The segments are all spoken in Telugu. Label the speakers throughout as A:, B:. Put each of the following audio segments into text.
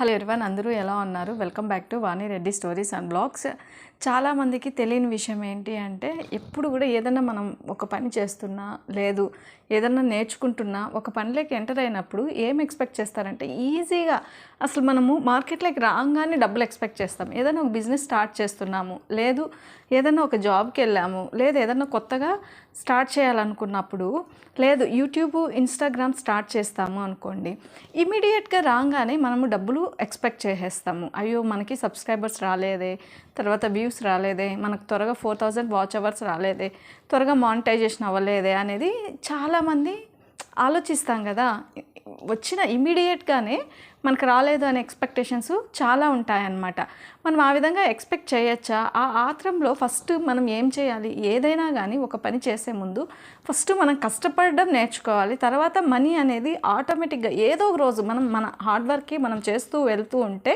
A: హలో ఎరివన్ అందరూ ఎలా ఉన్నారు? Welcome back to Vani Reddy stories and blogs. చాలామందికి తెలియని విషయం ఏంటి అంటే ఎప్పుడు కూడా ఏదైనా మనం ఒక పని చేస్తున్నా లేదు ఏదన్నా నేర్చుకుంటున్నా ఒక పనిలోకి ఎంటర్ అయినప్పుడు ఏం ఎక్స్పెక్ట్ చేస్తారంటే ఈజీగా అసలు మనము మార్కెట్లోకి రాగానే డబ్బులు ఎక్స్పెక్ట్ చేస్తాం. ఏదైనా ఒక బిజినెస్ స్టార్ట్ చేస్తున్నాము లేదు ఏదైనా ఒక జాబ్కి వెళ్ళాము లేదు ఏదైనా కొత్తగా స్టార్ట్ చేయాలనుకున్నప్పుడు లేదు యూట్యూబ్ ఇన్స్టాగ్రామ్ స్టార్ట్ చేస్తాము అనుకోండి ఇమీడియట్గా రాగానే మనము డబ్బులు ఎక్స్పెక్ట్ చేసేస్తాము. అయ్యో మనకి సబ్స్క్రైబర్స్ రాలేదే తర్వాత వ్యూస్ రాలేదే మనకు త్వరగా ఫోర్ థౌజండ్ వాచ్ అవర్స్ రాలేదే త్వరగా మానిటైజేషన్ అవ్వలేదే అనేది చాలామంది ఆలోచిస్తాం కదా. వచ్చిన ఇమీడియట్గానే మనకు రాలేదు అనే ఎక్స్పెక్టేషన్స్ చాలా ఉంటాయన్నమాట. మనం ఆ విధంగా ఎక్స్పెక్ట్ చేయొచ్చా? ఆ ఆత్రంలో ఫస్ట్ మనం ఏం చేయాలి? ఏదైనా కానీ ఒక పని చేసే ముందు ఫస్ట్ మనం కష్టపడడం నేర్చుకోవాలి. తర్వాత మనీ అనేది ఆటోమేటిక్గా ఏదో ఒక రోజు మనం మన హార్డ్ వర్క్కి మనం చేస్తూ వెళ్తూ ఉంటే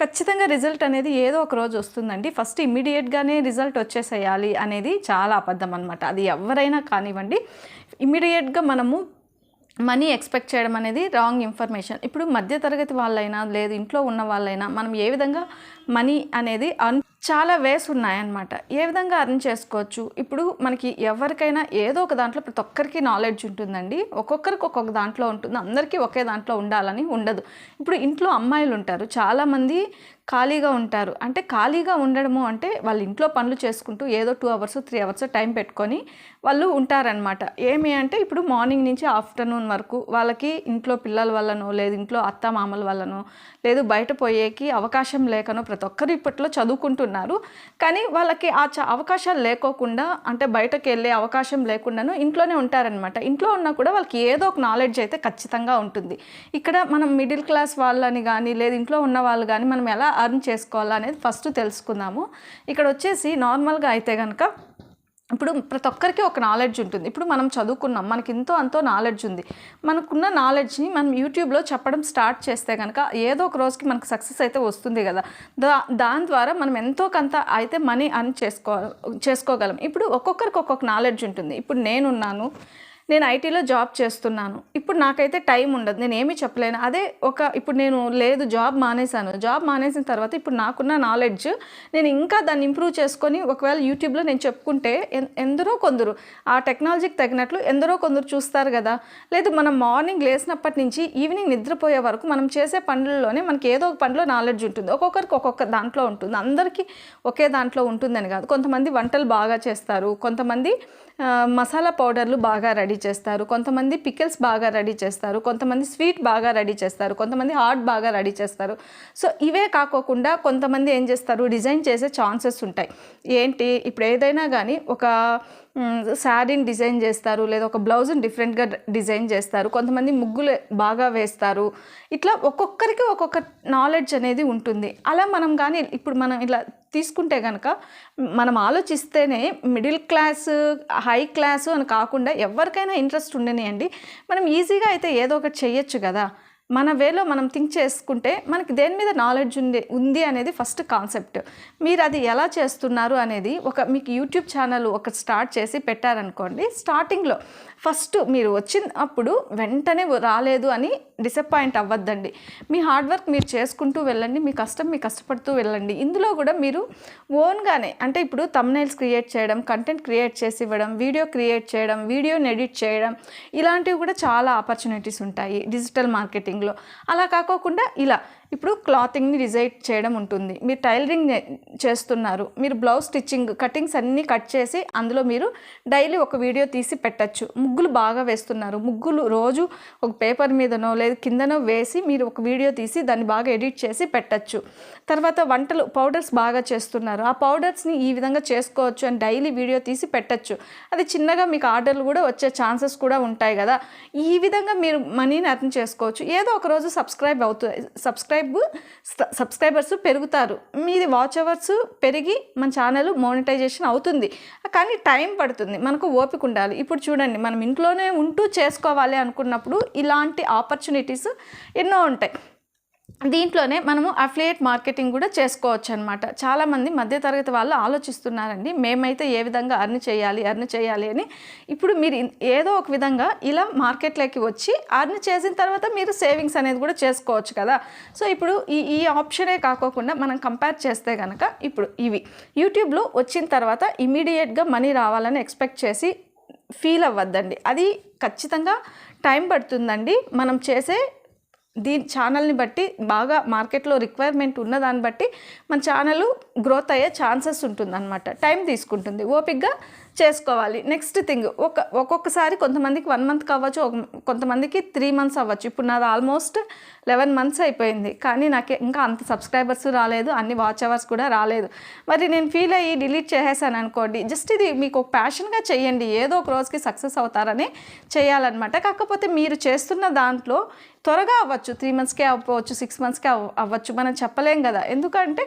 A: ఖచ్చితంగా రిజల్ట్ అనేది ఏదో ఒక రోజు వస్తుందండి. ఫస్ట్ ఇమ్మీడియట్గానే రిజల్ట్ వచ్చేసేయాలి అనేది చాలా అబద్ధం అనమాట అది ఎవరైనా కానివ్వండి. ఇమీడియట్గా మనము మనీ ఎక్స్పెక్ట్ చేయడం అనేది రాంగ్ ఇన్ఫర్మేషన్. ఇప్పుడు మధ్యతరగతి వాళ్ళైనా లేదు ఇంట్లో ఉన్న వాళ్ళైనా మనం ఏ విధంగా మనీ అనేది అన్ చాలా వేస్ ఉన్నాయన్నమాట. ఏ విధంగా అర్న్ చేసుకోవచ్చు? ఇప్పుడు మనకి ఎవరికైనా ఏదో ఒక దాంట్లో ప్రతి ఒక్కరికి నాలెడ్జ్ ఉంటుందండి. ఒక్కొక్కరికి ఒక్కొక్క దాంట్లో ఉంటుంది. అందరికీ ఒకే దాంట్లో ఉండాలని ఉండదు. ఇప్పుడు ఇంట్లో అమ్మాయిలు ఉంటారు. చాలామంది ఖాళీగా ఉంటారు. అంటే ఖాళీగా ఉండడము అంటే వాళ్ళ ఇంట్లో పనులు చేసుకుంటూ ఏదో two hours three hours time పెట్టుకొని వాళ్ళు ఉంటారనమాట ఏమి అంటే ఇప్పుడు మార్నింగ్ నుంచి ఆఫ్టర్నూన్ వరకు వాళ్ళకి ఇంట్లో పిల్లల వల్లనో లేదు ఇంట్లో అత్త మామల వల్లనో లేదు బయట పోయేకి అవకాశం లేకనో ప్రతి ఒక్కరు ఇప్పట్లో చదువుకుంటున్నారు. కానీ వాళ్ళకి ఆ చ అవకాశాలు లేకోకుండా అంటే బయటకు వెళ్ళే అవకాశం లేకుండాను ఇంట్లోనే ఉంటారనమాట ఇంట్లో ఉన్నా కూడా వాళ్ళకి ఏదో ఒక నాలెడ్జ్ అయితే ఖచ్చితంగా ఉంటుంది. ఇక్కడ మనం మిడిల్ క్లాస్ వాళ్ళని కానీ లేదు ఇంట్లో ఉన్న వాళ్ళు కానీ మనం ఎలా అర్న్ చేసుకోవాలా అనేది ఫస్ట్ తెలుసుకుందాము. ఇక్కడ వచ్చేసి నార్మల్గా అయితే కనుక ఇప్పుడు ప్రతి ఒక్కరికి ఒక నాలెడ్జ్ ఉంటుంది. ఇప్పుడు మనం చదువుకున్నాం మనకి ఎంతో అంతో నాలెడ్జ్ ఉంది. మనకున్న నాలెడ్జ్ని మనం యూట్యూబ్లో చెప్పడం స్టార్ట్ చేస్తే కనుక ఏదో ఒక రోజుకి మనకు సక్సెస్ అయితే వస్తుంది కదా. దా దాని ద్వారా మనం ఎంతో కొంత అయితే మనీ అర్న్ చేసుకో చేసుకోగలం. ఇప్పుడు ఒక్కొక్కరికి ఒక్కొక్క నాలెడ్జ్ ఉంటుంది. ఇప్పుడు నేనున్నాను నేను ఐటీలో జాబ్ చేస్తున్నాను. ఇప్పుడు నాకైతే టైం ఉండదు. నేను ఏమీ చెప్పలేను. అదే ఒక ఇప్పుడు నేను లేదు జాబ్ మానేశాను. జాబ్ మానేసిన తర్వాత ఇప్పుడు నాకున్న నాలెడ్జ్ నేను ఇంకా దాన్ని ఇంప్రూవ్ చేసుకొని ఒకవేళ యూట్యూబ్లో నేను చెప్పుకుంటే ఎన్- ఎందరో కొందరు ఆ టెక్నాలజీకి తగినట్లు ఎందరో కొందరు చూస్తారు కదా. లేదు మనం మార్నింగ్ లేచినప్పటి నుంచి ఈవినింగ్ నిద్రపోయే వరకు మనం చేసే పనుల్లోనే మనకి ఏదో ఒక పనిలో నాలెడ్జ్ ఉంటుంది. ఒక్కొక్కరికి ఒక్కొక్క దాంట్లో ఉంటుంది. అందరికీ ఒకే దాంట్లో ఉంటుందని కాదు. కొంతమంది వంటలు బాగా చేస్తారు. కొంతమంది మసాలా పౌడర్లు బాగా రెడీ చేస్తారు. కొంతమంది పికిల్స్ బాగా రెడీ చేస్తారు. కొంతమంది స్వీట్ బాగా రెడీ చేస్తారు. కొంతమంది హాట్ బాగా రెడీ చేస్తారు. సో ఇవే కాకోకుండా కొంతమంది ఏం చేస్తారు? డిజైన్ చేసే ఛాన్సెస్ ఉంటాయి. ఏంటి? ఇప్పుడు ఏదైనా కానీ ఒక శారీని డిజైన్ చేస్తారు లేదా ఒక బ్లౌజ్ని డిఫరెంట్గా డిజైన్ చేస్తారు. కొంతమంది ముగ్గులు బాగా వేస్తారు. ఇట్లా ఒక్కొక్కరికి ఒక్కొక్క నాలెడ్జ్ అనేది ఉంటుంది. అలా మనం కానీ ఇప్పుడు మనం ఇలా తీసుకుంటే కనుక మనం ఆలోచిస్తేనే మిడిల్ క్లాస్ హై క్లాసు అని కాకుండా ఎవరికైనా ఇంట్రెస్ట్ ఉండనియండి. మనం ఈజీగా అయితే ఏదో ఒకటి చేయొచ్చు కదా. మన వేలో మనం థింక్ చేసుకుంటే మనకి దేని మీద నాలెడ్జ్ ఉంది ఉంది అనేది ఫస్ట్ కాన్సెప్ట్ మీరు అది ఎలా చేస్తున్నారు అనేది ఒక మీకు యూట్యూబ్ ఛానల్ ఒక స్టార్ట్ చేసి పెట్టారనుకోండి స్టార్టింగ్లో ఫస్ట్ మీరు వచ్చినప్పుడు వెంటనే రాలేదు అని డిసప్పాయింట్ అవ్వద్దండి. మీ హార్డ్ వర్క్ మీరు చేసుకుంటూ వెళ్ళండి మీ కష్టం మీ కష్టపడుతూ వెళ్ళండి. ఇందులో కూడా మీరు ఓన్గానే అంటే ఇప్పుడు తమ్నైల్స్ క్రియేట్ చేయడం కంటెంట్ క్రియేట్ చేసి ఇవ్వడం వీడియో క్రియేట్ చేయడం వీడియోని ఎడిట్ చేయడం ఇలాంటివి కూడా చాలా ఆపర్చునిటీస్ ఉంటాయి డిజిటల్ మార్కెటింగ్లో అలా కాకోకుండా ఇలా ఇప్పుడు క్లాతింగ్ని డిజైన్ చేయడం ఉంటుంది. మీరు టైలరింగ్ చేస్తున్నారు. మీరు బ్లౌజ్ స్టిచ్చింగ్ కటింగ్స్ అన్నీ కట్ చేసి అందులో మీరు డైలీ ఒక వీడియో తీసి పెట్టచ్చు. ముగ్గులు బాగా వేస్తున్నారు. ముగ్గులు రోజు ఒక పేపర్ మీదనో లేదా కిందనో వేసి మీరు ఒక వీడియో తీసి దాన్ని బాగా ఎడిట్ చేసి పెట్టచ్చు. తర్వాత వంటలు పౌడర్స్ బాగా చేస్తున్నారు. ఆ పౌడర్స్ని ఈ విధంగా చేసుకోవచ్చు అని డైలీ వీడియో తీసి పెట్టచ్చు. అది చిన్నగా మీకు ఆర్డర్లు కూడా వచ్చే ఛాన్సెస్ కూడా ఉంటాయి కదా. ఈ విధంగా మీరు మనీని అర్థం చేసుకోవచ్చు. ఏదో ఒక రోజు సబ్స్క్రైబ్ అవుతుంది సబ్స్క్రైబ్ సబ్స్క్రైబర్స్ పెరుగుతారు. మీది వాచ్ అవర్స్ పెరిగి మన ఛానల్ మోనిటైజేషన్ అవుతుంది. కానీ టైం పడుతుంది. మనకు ఓపిక ఉండాలి. ఇప్పుడు చూడండి మనం ఇంట్లోనే ఉంటూ చేసుకోవాలి అనుకున్నప్పుడు ఇలాంటి ఆపర్చునిటీస్ ఎన్నో ఉంటాయి. దీంట్లోనే మనము అఫిలియేట్ మార్కెటింగ్ కూడా చేసుకోవచ్చు అనమాట చాలామంది మధ్యతరగతి వాళ్ళు ఆలోచిస్తున్నారండి మేమైతే ఏ విధంగా అర్న్ చేయాలి అర్న్ చేయాలి అని. ఇప్పుడు మీరు ఏదో ఒక విధంగా ఇలా మార్కెట్లోకి వచ్చి అర్న్ చేసిన తర్వాత మీరు సేవింగ్స్ అనేది కూడా చేసుకోవచ్చు కదా. సో ఇప్పుడు ఈ ఈ ఆప్షనే కాకోకుండా మనం కంపేర్ చేస్తే కనుక ఇప్పుడు ఇవి. యూట్యూబ్లో వచ్చిన తర్వాత ఇమీడియట్గా మనీ రావాలని ఎక్స్పెక్ట్ చేసి ఫీల్ అవ్వద్దండి. అది ఖచ్చితంగా టైం పడుతుందండి. మనం చేసే దీని ఛానల్ని బట్టి బాగా మార్కెట్లో రిక్వైర్మెంట్ ఉన్న దాన్ని బట్టి మన ఛానల్ గ్రోత్ అయ్యే ఛాన్సెస్ ఉంటుందన్నమాట. టైం తీసుకుంటుంది. ఓపిక్గా చేసుకోవాలి. నెక్స్ట్ థింగ్ ఒక ఒక్కొక్కసారి కొంతమందికి వన్ మంత్ కావచ్చు కొంతమందికి త్రీ మంత్స్ అవ్వచ్చు. ఇప్పుడు నాది ఆల్మోస్ట్ లెవెన్ మంత్స్ అయిపోయింది. కానీ నాకు ఇంకా అంత సబ్స్క్రైబర్స్ రాలేదు అన్ని వాచ్ అవర్స్ కూడా రాలేదు. మరి నేను ఫీల్ అయ్యి డిలీట్ చేసేసాను అనుకోండి జస్ట్ ఇది మీకు ఒక ప్యాషన్గా చేయండి. ఏదో ఒక రోజుకి సక్సెస్ అవుతారని చేయాలన్నమాట. కాకపోతే మీరు చేస్తున్న దాంట్లో త్వరగా అవ్వచ్చు. త్రీ మంత్స్కే అవ్వచ్చు సిక్స్ మంత్స్కే అవ్వచ్చు. మనం చెప్పలేం కదా. ఎందుకంటే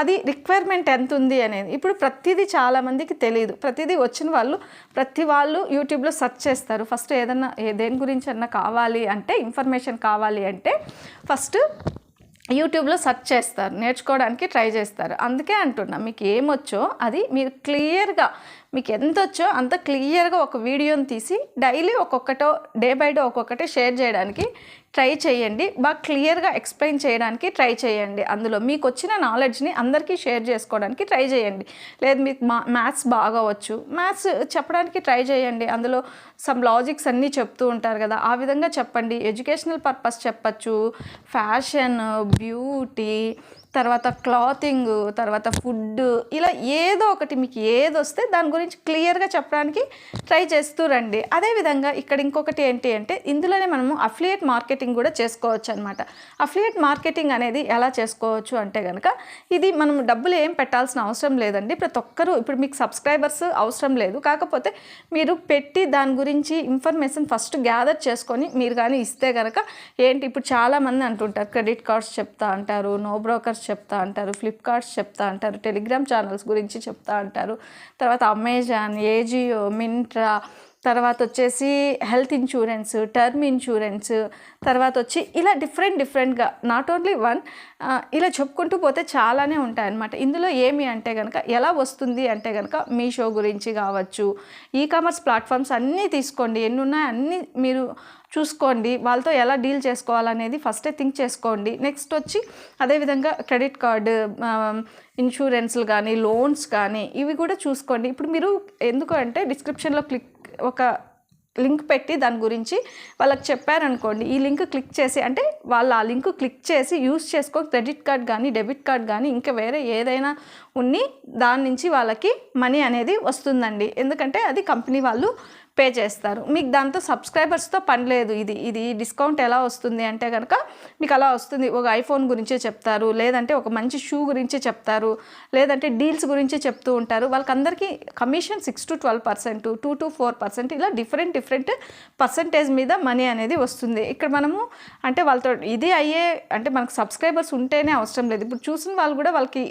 A: అది రిక్వైర్మెంట్ ఎంత ఉంది అనేది. ఇప్పుడు ప్రతిదీ చాలామందికి తెలియదు ప్రతిదీ వచ్చిన వాళ్ళు ప్రతి వాళ్ళు యూట్యూబ్లో సెర్చ్ చేస్తారు. ఫస్ట్ ఏదన్నా ఏ దేని గురించి అన్నా కావాలి అంటే ఇన్ఫర్మేషన్ కావాలి అంటే ఫస్ట్ యూట్యూబ్లో సెర్చ్ చేస్తారు. నేర్చుకోవడానికి ట్రై చేస్తారు. అందుకే అంటున్నా మీకు ఏమొచ్చో అది మీరు క్లియర్గా మీకు ఎంత వచ్చో అంత క్లియర్గా ఒక వీడియోని తీసి డైలీ ఒక్కొక్కటో డే బై డే ఒక్కొక్కటే షేర్ చేయడానికి ట్రై చేయండి. బాగా క్లియర్గా ఎక్స్ప్లెయిన్ చేయడానికి ట్రై చేయండి. అందులో మీకు వచ్చిన నాలెడ్జ్ని అందరికీ షేర్ చేసుకోవడానికి ట్రై చేయండి. లేదు మీకు మా మ్యాథ్స్ బాగా వచ్చు మ్యాథ్స్ చెప్పడానికి ట్రై చేయండి. అందులో సమ్ లాజిక్స్ అన్నీ చెప్తూ ఉంటారు కదా ఆ విధంగా చెప్పండి. ఎడ్యుకేషనల్ పర్పస్ చెప్పచ్చు. ఫ్యాషన్ బ్యూటీ తర్వాత క్లాతింగ్ తర్వాత ఫుడ్ ఇలా ఏదో ఒకటి మీకు ఏది వస్తే దాని గురించి క్లియర్గా చెప్పడానికి ట్రై చేస్తూ రండి. అదేవిధంగా ఇక్కడ ఇంకొకటి ఏంటి అంటే ఇందులోనే మనము అఫిలియేట్ మార్కెటింగ్ కూడా చేసుకోవచ్చు అనమాట అఫిలియేట్ మార్కెటింగ్ అనేది ఎలా చేసుకోవచ్చు అంటే కనుక ఇది మనం డబ్బులు ఏం పెట్టాల్సిన అవసరం లేదండి. ప్రతి ఒక్కరూ ఇప్పుడు మీకు సబ్స్క్రైబర్స్ అవసరం లేదు. కాకపోతే మీరు పెట్టి దాని గురించి ఇన్ఫర్మేషన్ ఫస్ట్ గ్యాదర్ చేసుకొని మీరు కానీ ఇస్తే కనుక ఏంటి ఇప్పుడు చాలామంది అంటుంటారు క్రెడిట్ కార్డ్స్ చెప్తా అంటారు నో బ్రోకర్స్ చెప్తా అంటారు ఫ్లిప్కార్ట్స్ చెప్తా అంటారు టెలిగ్రామ్ ఛానల్స్ గురించి చెప్తా అంటారు. తర్వాత అమెజాన్ ఏజియో మింట్రా తర్వాత వచ్చేసి హెల్త్ ఇన్సూరెన్స్ టర్మ్ ఇన్సూరెన్స్ తర్వాత వచ్చి ఇలా డిఫరెంట్ డిఫరెంట్గా నాట్ ఓన్లీ వన్ ఇలా చెప్పుకుంటూ పోతే చాలానే ఉంటాయన్నమాట. ఇందులో ఏమి అంటే కనుక ఎలా వస్తుంది అంటే కనుక మీషో గురించి కావచ్చు ఈ కామర్స్ ప్లాట్ఫామ్స్ అన్నీ తీసుకోండి. ఎన్ని ఉన్నాయో అన్నీ మీరు చూసుకోండి. వాళ్ళతో ఎలా డీల్ చేసుకోవాలనేది ఫస్టే థింక్ చేసుకోండి. నెక్స్ట్ వచ్చి అదేవిధంగా క్రెడిట్ కార్డు ఇన్సూరెన్స్లు కానీ లోన్స్ కానీ ఇవి కూడా చూసుకోండి. ఇప్పుడు మీరు ఎందుకు అంటే డిస్క్రిప్షన్లో క్లిక్ ఒక లింక్ పెట్టి దాని గురించి వాళ్ళకి చెప్పారనుకోండి. ఈ లింక్ క్లిక్ చేసి అంటే వాళ్ళు ఆ లింక్ క్లిక్ చేసి యూస్ చేసుకో క్రెడిట్ కార్డ్ కానీ డెబిట్ కార్డ్ కానీ ఇంకా వేరే ఏదైనా ఉన్ని దాని నుంచి వాళ్ళకి మనీ అనేది వస్తుందండి. ఎందుకంటే అది కంపెనీ వాళ్ళు పే చేస్తారు. మీకు దాంతో సబ్స్క్రైబర్స్తో పని లేదు. ఇది ఇది డిస్కౌంట్ ఎలా వస్తుంది అంటే కనుక మీకు అలా వస్తుంది. ఒక ఐఫోన్ గురించే చెప్తారు. లేదంటే ఒక మంచి షూ గురించి చెప్తారు. లేదంటే డీల్స్ గురించి చెప్తూ ఉంటారు. వాళ్ళకందరికీ commission six to twelve percent two to four percent ఇలా డిఫరెంట్ డిఫరెంట్ పర్సంటేజ్ మీద మనీ అనేది వస్తుంది. ఇక్కడ మనము అంటే వాళ్ళతో ఇది అయ్యే అంటే మనకు సబ్స్క్రైబర్స్ ఉంటేనే అవసరం లేదు. ఇప్పుడు చూసిన వాళ్ళు కూడా వాళ్ళకి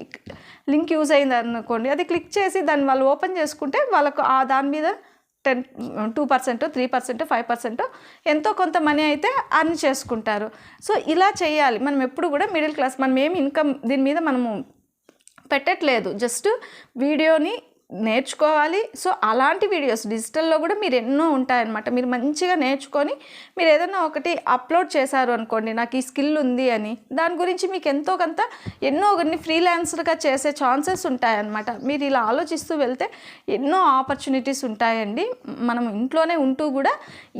A: లింక్ యూజ్ అయింది అనుకోండి అది క్లిక్ చేసి దాన్ని వాళ్ళు ఓపెన్ చేసుకుంటే వాళ్ళకు ఆ దాని మీద ten two percent three percent five percent ఎంతో కొంత మనీ అయితే అర్న్ చేసుకుంటారు. సో ఇలా చేయాలి. మనం ఎప్పుడు కూడా మిడిల్ క్లాస్ మనం ఏం ఇన్కమ్ దీని మీద మనము పెట్టట్లేదు. జస్ట్ వీడియోని నేర్చుకోవాలి. సో అలాంటి వీడియోస్ డిజిటల్లో కూడా మీరు ఎన్నో ఉంటాయన్నమాట. మీరు మంచిగా నేర్చుకొని మీరు ఏదైనా ఒకటి అప్లోడ్ చేశారు అనుకోండి నాకు ఈ స్కిల్ ఉంది అని దాని గురించి మీకు ఎంతో కొంత ఎన్నో కొన్ని ఫ్రీలాన్సర్గా చేసే ఛాన్సెస్ ఉంటాయన్నమాట. మీరు ఇలా ఆలోచిస్తూ వెళ్తే ఎన్నో ఆపర్చునిటీస్ ఉంటాయండి. మనం ఇంట్లోనే ఉంటూ కూడా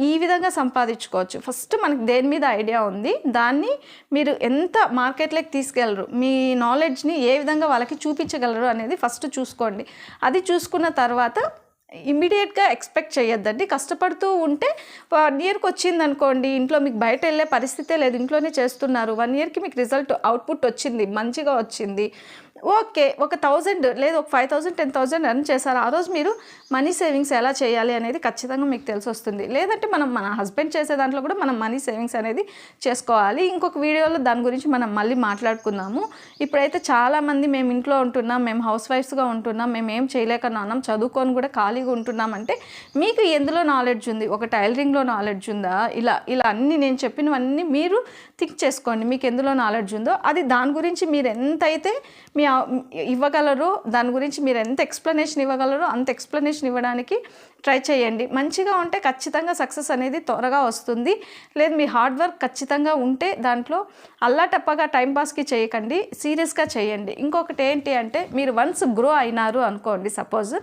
A: ఈ విధంగా సంపాదించుకోవచ్చు. ఫస్ట్ మనకి దేని మీద ఐడియా ఉంది దాన్ని మీరు ఎంత మార్కెట్లోకి తీసుకెళ్ళరు మీ నాలెడ్జ్ని ఏ విధంగా వాళ్ళకి చూపించగలరు అనేది ఫస్ట్ చూసుకోండి. అది చూసుకున్న తర్వాత ఇమ్మీడియట్గా ఎక్స్పెక్ట్ చేయొద్దండి కష్టపడుతూ ఉంటే వన్ ఇయర్కి వచ్చింది అనుకోండి ఇంట్లో మీకు బయట వెళ్ళే పరిస్థితే లేదు ఇంట్లోనే చేస్తున్నారు వన్ ఇయర్కి మీకు రిజల్ట్ అవుట్పుట్ వచ్చింది మంచిగా వచ్చింది. ఓకే ఒక థౌజండ్ లేదు ఒక five thousand ten thousand earn చేశారు. ఆ రోజు మీరు మనీ సేవింగ్స్ ఎలా చేయాలి అనేది ఖచ్చితంగా మీకు తెలిసి వస్తుంది లేదంటే మనం మన హస్బెండ్ చేసే దాంట్లో కూడా మనం మనీ సేవింగ్స్ అనేది చేసుకోవాలి. ఇంకొక వీడియోలో దాని గురించి మనం మళ్ళీ మాట్లాడుకుందాము. ఇప్పుడైతే చాలామంది మేము ఇంట్లో ఉంటున్నాం మేము హౌస్ వైఫ్స్గా ఉంటున్నాం మేము ఏం చేయలేకన్నాం చదువుకొని కూడా ఖాళీ ఖాళీగా ఉంటున్నామంటే మీకు ఎందులో నాలెడ్జ్ ఉంది? ఒక టైలరింగ్లో నాలెడ్జ్ ఉందా? ఇలా ఇలా అన్ని నేను చెప్పినవన్నీ మీరు థింక్ చేసుకోండి. మీకు ఎందులో నాలెడ్జ్ ఉందో. అది దాని గురించి మీరు ఎంతైతే మీ ఇవ్వగలరో దాని గురించి మీరు ఎంత ఎక్స్ప్లెనేషన్ ఇవ్వగలరో అంత ఎక్స్ప్లెనేషన్ ఇవ్వడానికి ట్రై చేయండి. మంచిగా ఉంటే ఖచ్చితంగా సక్సెస్ అనేది త్వరగా వస్తుంది. లేదు మీ హార్డ్ వర్క్ ఖచ్చితంగా ఉంటే దాంట్లో అల్లాటప్పగా టైంపాస్కి చేయకండి. సీరియస్గా చేయండి. ఇంకొకటి ఏంటి అంటే మీరు వన్స్ గ్రో అయినారు అనుకోండి సపోజ్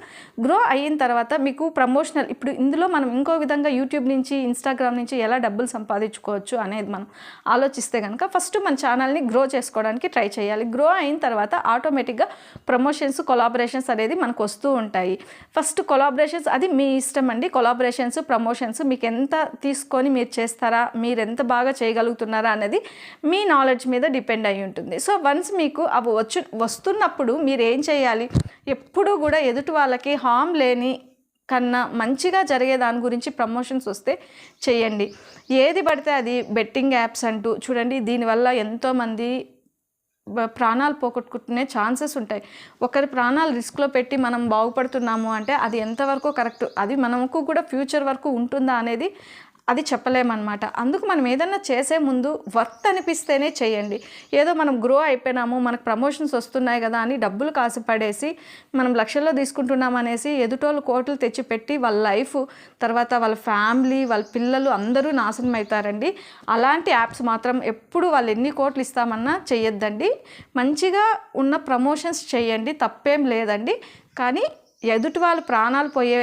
A: గ్రో అయిన తర్వాత తర్వాత మీకు ప్రమోషనల్ ఇప్పుడు ఇందులో మనం ఇంకో విధంగా యూట్యూబ్ నుంచి ఇన్స్టాగ్రామ్ నుంచి ఎలా డబ్బులు సంపాదించుకోవచ్చు అనేది మనం ఆలోచిస్తే కనుక ఫస్ట్ మన ఛానల్ని గ్రో చేసుకోవడానికి ట్రై చేయాలి. గ్రో అయిన తర్వాత ఆటోమేటిక్గా ప్రమోషన్స్ కొలాబరేషన్స్ అనేది మనకు వస్తూ ఉంటాయి. ఫస్ట్ కొలాబరేషన్స్ అది మీ ఇష్టం అండి. కొలాబరేషన్స్ ప్రమోషన్స్ మీకు ఎంత తీసుకొని మీరు చేస్తారా మీరు ఎంత బాగా చేయగలుగుతున్నారా అనేది మీ నాలెడ్జ్ మీద డిపెండ్ అయి ఉంటుంది. సో వన్స్ మీకు అవి వచ్చు వస్తున్నప్పుడు మీరు ఏం చేయాలి? ఎప్పుడూ కూడా ఎదుటి వాళ్ళకి హామ్ లేని కన్నా మంచిగా జరిగే దాని గురించి ప్రమోషన్స్ వస్తే చేయండి. ఏది పడితే అది బెట్టింగ్ యాప్స్ అంటూ చూడండి దీనివల్ల ఎంతోమంది ప్రాణాలు పోగొట్టుకునే ఛాన్సెస్ ఉంటాయి. ఒకరి ప్రాణాలు రిస్క్లో పెట్టి మనం బాగుపడుతున్నాము అంటే అది ఎంతవరకు కరెక్ట్? అది మనకు కూడా ఫ్యూచర్ వరకు ఉంటుందా అనేది అది చెప్పలేమన్నమాట. అందుకు మనం ఏదన్నా చేసే ముందు వర్త్ అనిపిస్తేనే చేయండి. ఏదో మనం గ్రో అయిపోయినాము మనకు ప్రమోషన్స్ వస్తున్నాయి కదా అని డబ్బులు కాసి పడేసి మనం లక్షల్లో తీసుకుంటున్నాం అనేసి ఎదుటోళ్ళు కోట్లు తెచ్చిపెట్టి వాళ్ళ లైఫ్ తర్వాత వాళ్ళ ఫ్యామిలీ వాళ్ళ పిల్లలు అందరూ నాశనం అవుతారండి అలాంటి యాప్స్ మాత్రం ఎప్పుడు వాళ్ళు ఎన్ని కోట్లు ఇస్తామన్నా చేయొద్దండి మంచిగా ఉన్న ప్రమోషన్స్ చేయండి తప్పేం లేదండి. కానీ ఎదుటి వాళ్ళ ప్రాణాలు పోయే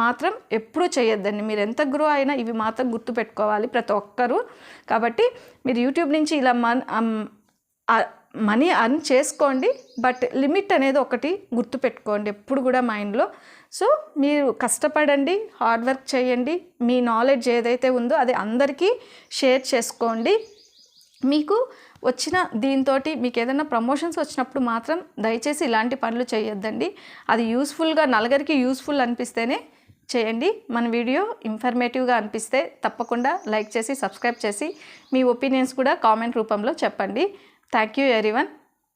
A: మాత్రం ఎప్పుడూ చేయొద్దండి. మీరు ఎంత గ్రో అయినా ఇవి మాత్రం గుర్తుపెట్టుకోవాలి ప్రతి ఒక్కరూ. కాబట్టి మీరు యూట్యూబ్ నుంచి ఇలా మన్ మనీ అర్న్ చేసుకోండి. బట్ లిమిట్ అనేది ఒకటి గుర్తుపెట్టుకోండి ఎప్పుడు కూడా మైండ్లో. సో మీరు కష్టపడండి హార్డ్ వర్క్ చేయండి. మీ నాలెడ్జ్ ఏదైతే ఉందో అది అందరికీ షేర్ చేసుకోండి. మీకు వచ్చిన దీంతో మీకు ఏదైనా ప్రమోషన్స్ వచ్చినప్పుడు మాత్రం దయచేసి ఇలాంటి పనులు చేయొద్దండి. అది యూస్ఫుల్గా నలుగురికి యూస్ఫుల్ అనిపిస్తేనే చేయండి. మన వీడియో ఇన్ఫర్మేటివ్గా అనిపిస్తే తప్పకుండా లైక్ చేసి సబ్స్క్రైబ్ చేసి మీ ఒపీనియన్స్ కూడా కామెంట్ రూపంలో చెప్పండి. Thank you everyone.